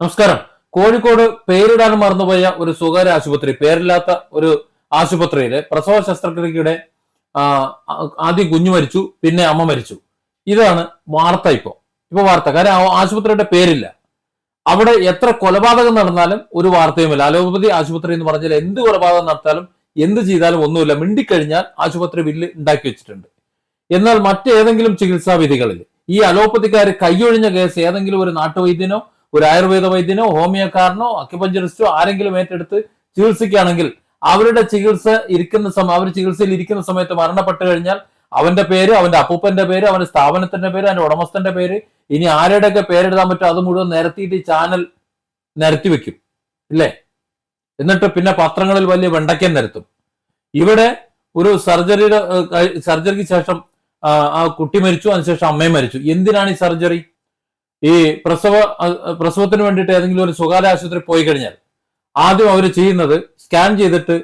നമസ്കാരം. കോഴിക്കോട് പേരിടാൻ മറന്നുപോയ ഒരു സ്വകാര്യ ആശുപത്രി പേരില്ലാത്ത ഒരു ആശുപത്രിയിലെ പ്രസവ ശസ്ത്രക്രിയയുടെ ആദ്യം കുഞ്ഞു മരിച്ചു പിന്നെ അമ്മ മരിച്ചു. ഇതാണ് വാർത്ത ഇപ്പോ. ഇപ്പൊ വാർത്ത. കാരണം ആ ആശുപത്രിയുടെ പേരില്ല. അവിടെ എത്ര കൊലപാതകം നടന്നാലും ഒരു വാർത്തയുമില്ല. അലോപതി ആശുപത്രി എന്ന് പറഞ്ഞാൽ എന്ത് കൊലപാതകം നടത്താലും എന്ത് ചെയ്താലും ഒന്നുമില്ല. മിണ്ടിക്കഴിഞ്ഞാൽ ആശുപത്രി ബില്ല് ഉണ്ടാക്കി വെച്ചിട്ടുണ്ട്. എന്നാൽ മറ്റേതെങ്കിലും ചികിത്സാ വിധികളിൽ ഈ അലോപ്പതിക്കാർ കൈയൊഴിഞ്ഞ കേസ് ഏതെങ്കിലും ഒരു നാട്ടുവൈദ്യനോ ഒരു ആയുർവേദ വൈദ്യനോ ഹോമിയോക്കാരനോ അക്യുപഞ്ചറിസ്റ്റോ ആരെങ്കിലും ഏറ്റെടുത്ത് ചികിത്സിക്കുകയാണെങ്കിൽ അവരുടെ ചികിത്സ ഇരിക്കുന്ന സമയം അവർ ചികിത്സയിൽ ഇരിക്കുന്ന സമയത്ത് മരണപ്പെട്ടു കഴിഞ്ഞാൽ അവന്റെ പേര് അവന്റെ അപ്പൂപ്പന്റെ പേര് അവന്റെ സ്ഥാപനത്തിന്റെ പേര് അവന്റെ ഉടമസ്ഥന്റെ പേര് ഇനി ആരുടെയൊക്കെ പേരെഴുതാൻ പറ്റും അത് മുഴുവൻ നിരത്തിയിട്ട് ഈ ചാനൽ നിരത്തി വെക്കും. ഇല്ലേ? എന്നിട്ട് പിന്നെ പത്രങ്ങളിൽ വലിയ വെണ്ടയ്ക്കൻ നിരത്തും. ഇവിടെ ഒരു സർജറിയുടെ സർജറിക്ക് ശേഷം ആ കുട്ടി മരിച്ചു അതിനുശേഷം അമ്മയും മരിച്ചു. എന്തിനാണ് ഈ സർജറി? ഈ പ്രസവ പ്രസവത്തിന് വേണ്ടിയിട്ട് ഏതെങ്കിലും ഒരു സ്വകാര്യ ആശുപത്രി പോയി കഴിഞ്ഞാൽ ആദ്യം അവർ ചെയ്യുന്നത് സ്കാൻ ചെയ്തിട്ട്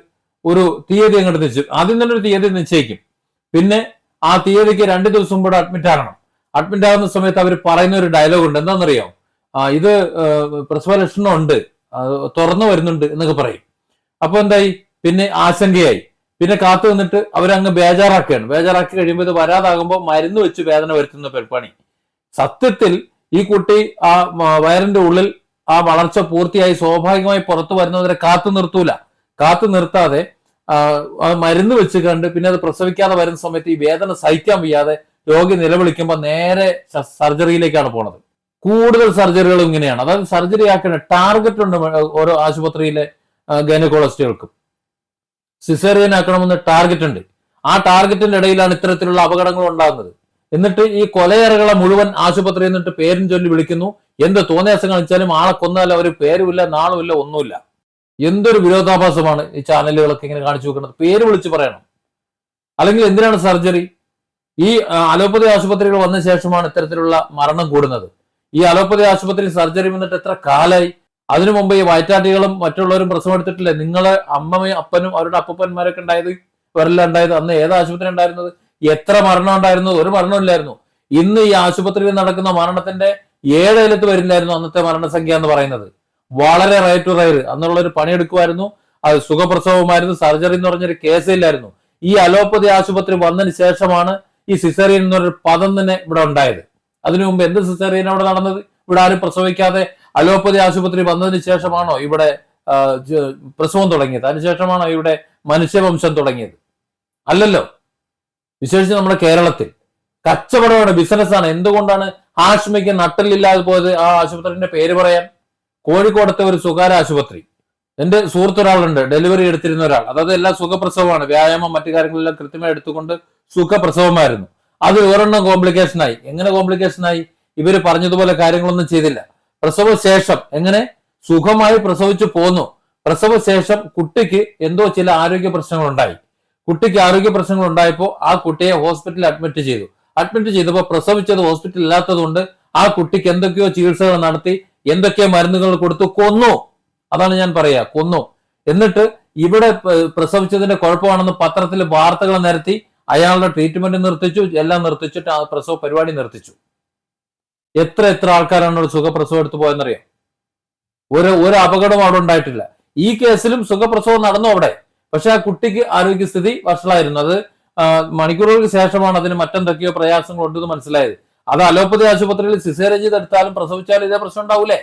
ഒരു തീയതി അങ്ങോട്ട് നിശ്ചയിക്കും ആദ്യം തന്നെ ഒരു തീയതി നിശ്ചയിക്കും. പിന്നെ ആ തീയതിക്ക് രണ്ട് ദിവസം കൂടെ അഡ്മിറ്റ് ആകണം. അഡ്മിറ്റ് ആകുന്ന സമയത്ത് അവർ പറയുന്ന ഒരു ഡയലോഗ് ഉണ്ട്. എന്താണെന്നറിയോ? ഇത് പ്രസവ ലക്ഷണം ഉണ്ട് തുറന്നു വരുന്നുണ്ട് എന്നൊക്കെ പറയും. അപ്പൊ എന്തായി? പിന്നെ ആശങ്കയായി. പിന്നെ കാത്തു നിന്നിട്ട് അവരങ്ങ് ബേജാറാക്കുകയാണ്. ബേജാറാക്കി കഴിയുമ്പോൾ ഇത് വരാതാകുമ്പോൾ മരുന്ന് വെച്ച് വേദന വരുത്തുന്ന പരിപാടി. സത്യത്തിൽ ഈ കുട്ടി ആ വയറിന്റെ ഉള്ളിൽ ആ വളർച്ച പൂർത്തിയായി സ്വാഭാവികമായി പുറത്തു വരുന്നവരെ കാത്തു നിർത്തൂല. കാത്തു നിർത്താതെ മരുന്ന് വെച്ച് കണ്ട് പിന്നെ അത് പ്രസവിക്കാതെ വരുന്ന സമയത്ത് ഈ വേദന സഹിക്കാൻ വയ്യാതെ രോഗി നിലവിളിക്കുമ്പോൾ നേരെ സർജറിയിലേക്കാണ് പോണത്. കൂടുതൽ സർജറികളും ഇങ്ങനെയാണ്. അതായത് സർജറി ആക്കുന്ന ടാർഗറ്റ് ഉണ്ട് ഓരോ ആശുപത്രിയിലെ ഗൈനക്കോളജിസ്റ്റുകൾക്കും. സിസേറിയൻ ആക്കണമെന്ന് ടാർഗറ്റ് ഉണ്ട്. ആ ടാർഗറ്റിന്റെ ഇടയിലാണ് ഇത്തരത്തിലുള്ള അപകടങ്ങൾ ഉണ്ടാകുന്നത്. എന്നിട്ട് ഈ കൊലയറകളെ മുഴുവൻ ആശുപത്രി എന്നിട്ട് പേരും ചൊല്ലി വിളിക്കുന്നു. എന്ത് തോന്നിയാസം കാണിച്ചാലും ആളെ കൊന്നാലും അവർ പേരുമില്ല നാളുമില്ല ഒന്നുമില്ല. എന്തൊരു വിരോധാഭാസമാണ് ഈ ചാനലുകളൊക്കെ ഇങ്ങനെ കാണിച്ചു വെക്കുന്നത്. പേര് വിളിച്ച് പറയണം. അല്ലെങ്കിൽ എന്തിനാണ് സർജറി? ഈ അലോപ്പതി ആശുപത്രികൾ വന്ന ശേഷമാണ് ഇത്തരത്തിലുള്ള മരണം കൂടുന്നത്. ഈ അലോപ്പതി ആശുപത്രി സർജറി വന്നിട്ട് എത്ര കാലായി? അതിനു മുമ്പ് ഈ വയറ്റാട്ടികളും മറ്റുള്ളവരും പ്രശ്നം എടുത്തിട്ടില്ലേ നിങ്ങളെ അമ്മയും അപ്പനും അവരുടെ അപ്പൂപ്പന്മാരൊക്കെ ഉണ്ടായത് ഇവരെല്ലാം ഉണ്ടായത് അന്ന് ഏത് ആശുപത്രി ഉണ്ടായിരുന്നത്? എത്ര മരണം ഉണ്ടായിരുന്നു? ഒരു മരണമില്ലായിരുന്നു ഇന്ന് ഈ ആശുപത്രിയിൽ നടക്കുന്ന മരണത്തിന്റെ ഏഴേലത്ത് വരില്ലായിരുന്നു അന്നത്തെ മരണസംഖ്യ എന്ന് പറയുന്നത്. വളരെ റേറ്റ് റയർ അന്നുള്ള ഒരു പണിയെടുക്കുമായിരുന്നു. അത് സുഖപ്രസവമായിരുന്നു. സർജറി എന്ന് പറഞ്ഞൊരു കേസ് ഇല്ലായിരുന്നു. ഈ അലോപ്പതി ആശുപത്രി വന്നതിന് ശേഷമാണ് ഈ സിസേറിയൻ എന്നൊരു പദം തന്നെ ഇവിടെ ഉണ്ടായത്. അതിനു മുമ്പ് എന്ത് സിസേറിയൻ അവിടെ നടന്നത്? ഇവിടെ ആരും പ്രസവിക്കാതെ അലോപ്പതി ആശുപത്രി വന്നതിന് ശേഷമാണോ ഇവിടെ പ്രസവം തുടങ്ങിയത്? അതിനുശേഷമാണോ ഇവിടെ മനുഷ്യവംശം തുടങ്ങിയത്? അല്ലല്ലോ. വിശേഷിച്ച് നമ്മുടെ കേരളത്തിൽ. കച്ചവടമാണ് ബിസിനസ്സാണ്. എന്തുകൊണ്ടാണ് ഹാഷ്മിക്ക് നട്ടലില്ലാതെ പോയത്? ആ ആശുപത്രിന്റെ പേര് പറയാൻ. കോഴിക്കോടത്തെ ഒരു സ്വകാര്യ ആശുപത്രി. എന്റെ സുഹൃത്ത് ഒരാളുണ്ട് ഡെലിവറി എടുത്തിരുന്ന ഒരാൾ. അതായത് എല്ലാ സുഖപ്രസവമാണ്. വ്യായാമം മറ്റു കാര്യങ്ങളെല്ലാം കൃത്യമായി എടുത്തുകൊണ്ട് സുഖപ്രസവമായിരുന്നു. അത് ഒരെണ്ണം കോംപ്ലിക്കേഷനായി. എങ്ങനെ കോംപ്ലിക്കേഷനായി? ഇവർ പറഞ്ഞതുപോലെ കാര്യങ്ങളൊന്നും ചെയ്തില്ല. പ്രസവ ശേഷം എങ്ങനെ? സുഖമായി പ്രസവിച്ചു പോന്നു. പ്രസവ ശേഷം കുട്ടിക്ക് എന്തോ ചില ആരോഗ്യ പ്രശ്നങ്ങൾ ഉണ്ടായി കുട്ടിക്ക് ആരോഗ്യ പ്രശ്നങ്ങൾ ഉണ്ടായപ്പോൾ ആ കുട്ടിയെ ഹോസ്പിറ്റലിൽ അഡ്മിറ്റ് ചെയ്തു. അഡ്മിറ്റ് ചെയ്തപ്പോൾ പ്രസവിച്ചത് ഹോസ്പിറ്റലിൽ ഇല്ലാത്തതുകൊണ്ട് ആ കുട്ടിക്ക് എന്തൊക്കെയോ ചികിത്സകൾ നടത്തി എന്തൊക്കെയോ മരുന്നുകൾ കൊടുത്തു കൊന്നു. അതാണ് ഞാൻ പറയാ കൊന്നു. എന്നിട്ട് ഇവിടെ പ്രസവിച്ചതിന്റെ കുഴപ്പമാണെന്ന് പത്രത്തിൽ വാർത്തകൾ നിരത്തി അയാളുടെ ട്രീറ്റ്മെന്റ് നിർത്തിച്ചു എല്ലാം നിർത്തിച്ചിട്ട് ആ പ്രസവ പരിപാടി നിർത്തിച്ചു. എത്ര എത്ര ആൾക്കാരാണ് അവിടെ സുഖപ്രസവം എടുത്തു പോയെന്നറിയാം? ഒരു ഒരു അപകടവും അവിടെ ഉണ്ടായിട്ടില്ല. ഈ കേസിലും സുഖപ്രസവം നടന്നു അവിടെ. പക്ഷെ ആ കുട്ടിക്ക് ആരോഗ്യസ്ഥിതി വഷളായിരുന്നു. അത് മണിക്കൂറുകൾക്ക് ശേഷമാണ് അതിന് മറ്റെന്തൊക്കെയോ പ്രയാസങ്ങൾ ഉണ്ടെന്ന് മനസ്സിലായത്. അത് അലോപ്പതി ആശുപത്രിയിൽ സിസേറിയൻ ചെയ്തെടുത്താലും പ്രസവിച്ചാലും ഇതേ പ്രശ്നം ഉണ്ടാവൂലേ?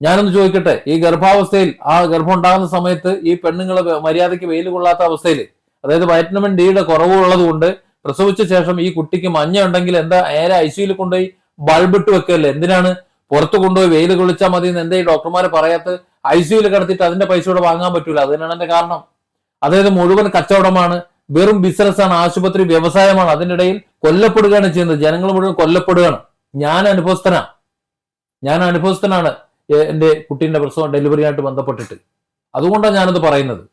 ഞാനൊന്ന് ചോദിക്കട്ടെ ഈ ഗർഭാവസ്ഥയിൽ ആ ഗർഭം ഉണ്ടാകുന്ന സമയത്ത് ഈ പെണ്ണുങ്ങൾ മര്യാദയ്ക്ക് വെയിൽ കൊള്ളാത്ത അവസ്ഥയിൽ അതായത് വൈറ്റമിൻ ഡിയുടെ കുറവുള്ളത് കൊണ്ട് പ്രസവിച്ച ശേഷം ഈ കുട്ടിക്ക് മഞ്ഞ ഉണ്ടെങ്കിൽ എന്താ നേരെ ഐ സിയിൽ കൊണ്ടുപോയി ബൾബ് ഇട്ട് വെക്കല്ലേ? എന്തിനാണ്? പുറത്ത് കൊണ്ടുപോയി വെയിൽ കൊള്ളിച്ചാൽ മതി എന്ന് എന്താ ഈ ഡോക്ടർമാരെ പറയാത്ത ഐ സിയിൽ കിടത്തിയിട്ട് അതിന്റെ പൈസ കൂടെ വാങ്ങാൻ പറ്റൂല. അത് തന്നെയാണ് എന്റെ കാരണം. അതായത് മുഴുവൻ കച്ചവടമാണ് വെറും ബിസിനസ്സാണ് ആശുപത്രി വ്യവസായമാണ് അതിനിടയിൽ കൊല്ലപ്പെടുകയാണ് ചെയ്യുന്നത്. ജനങ്ങൾ മുഴുവൻ കൊല്ലപ്പെടുകയാണ്. ഞാൻ അനുഭവസ്ഥനാ. ഞാൻ അനുഭവസ്ഥനാണ് എന്റെ എന്റെ കുട്ടീന്റെ പ്രസവം ഡെലിവറിയായിട്ട് ബന്ധപ്പെട്ടിട്ട്. അതുകൊണ്ടാണ് ഞാനത് പറയുന്നത്.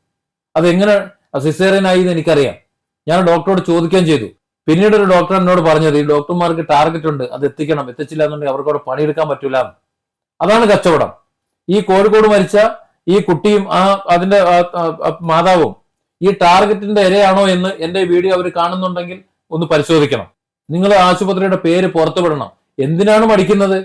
അതെങ്ങനെ സിസേറിയനായി എന്ന് എനിക്കറിയാം. ഞാൻ ഡോക്ടറോട് ചോദിക്കുകയും ചെയ്തു. പിന്നീട് ഒരു ഡോക്ടർ എന്നോട് പറഞ്ഞത് ഈ ഡോക്ടർമാർക്ക് ടാർഗറ്റ് ഉണ്ട് അത് എത്തിക്കണം. എത്തിച്ചില്ല എന്നുണ്ടെങ്കിൽ അവർക്ക് അവിടെ പണിയെടുക്കാൻ പറ്റൂല. അതാണ് കച്ചവടം. ഈ കോഴിക്കോട് മരിച്ച ഈ കുട്ടിയും ആ അതിന്റെ മാതാവും ഈ ടാർഗറ്റിന്റെ ഇരയാണോ എന്ന് എന്റെ വീഡിയോ അവർ കാണുന്നുണ്ടെങ്കിൽ ഒന്ന് പരിശോധിക്കണം. നിങ്ങൾ ആശുപത്രിയുടെ പേര് പുറത്തുവിടണം. എന്തിനാണ് മടിക്കുന്നത്?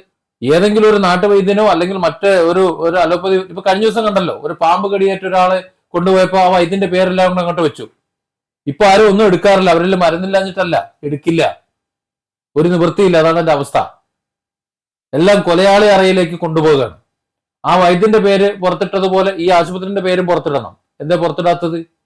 ഏതെങ്കിലും ഒരു നാട്ടുവൈദ്യനോ അല്ലെങ്കിൽ മറ്റേ ഒരു ഒരു അലോപ്പതി ഇപ്പൊ കഴിഞ്ഞ ദിവസം കണ്ടല്ലോ ഒരു പാമ്പ് കടിയേറ്റ ഒരാളെ കൊണ്ടുപോയപ്പോ ആ വൈദ്യന്റെ പേരെല്ലാം കൂടെ അങ്ങോട്ട് വെച്ചു. ഇപ്പൊ ആരും ഒന്നും എടുക്കാറില്ല അവരിൽ മരുന്നില്ലാഞ്ഞിട്ടല്ല എടുക്കില്ല. ഒരു നിവൃത്തിയില്ല അതാണ് എന്റെ അവസ്ഥ. എല്ലാം കൊലയാളി അറയിലേക്ക് കൊണ്ടുപോവുകയാണ്. ആ വൈദ്യന്റെ പേര് പുറത്തിട്ടതുപോലെ ഈ ആശുപത്രിന്റെ പേരും പുറത്തിടണം. എന്താ പുറത്തിടാത്തത്?